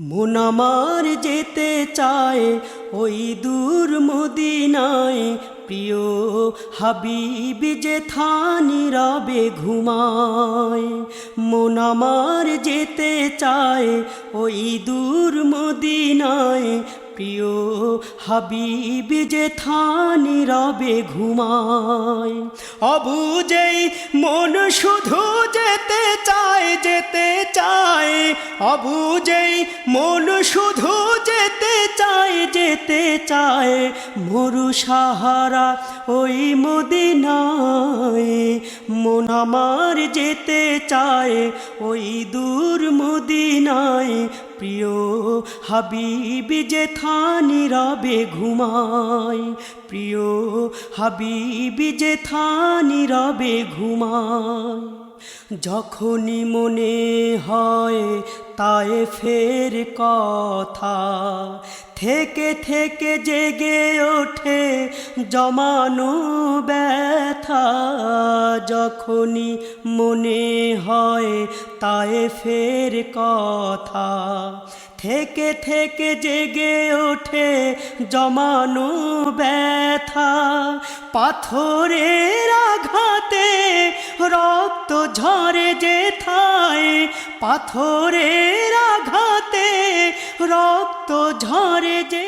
মন আমার যেতে চায়, ওই দূর মদিনায়। প্রিয় হাবিব যে থানি রবে ঘুমায়। মন আমার যেতে চায়, ওই দূর মদিনায়। প্রিয় হাবিব যে থানি রবে ঘুমায়। অবুঝেই মন শুধু যেতে চায় অবুঝেই মন শুধু যেতে চায় যেতে চায় মরু সাহারা ওই মদিনায়। মন আমার যেতে চায় ওই দূর মদিনায়। প্রিয় হাবিব যে থানি রবে ঘুমায়। প্রিয় হাবিব যে থানি রবে ঘুমায়। যখনই মনে হয় তাই ফের কথা। থেকে থেকে জেগে ওঠে জমানো ব্যথা। যখনই মনে হয় তাই ফের কথা। থেকে থেকে জেগে ওঠে জমানো ব্যথা। পাথরের আঘাতে রক্ত ঝরে যে থায় পাথরের আঘাতে রক্ত ঝরে যে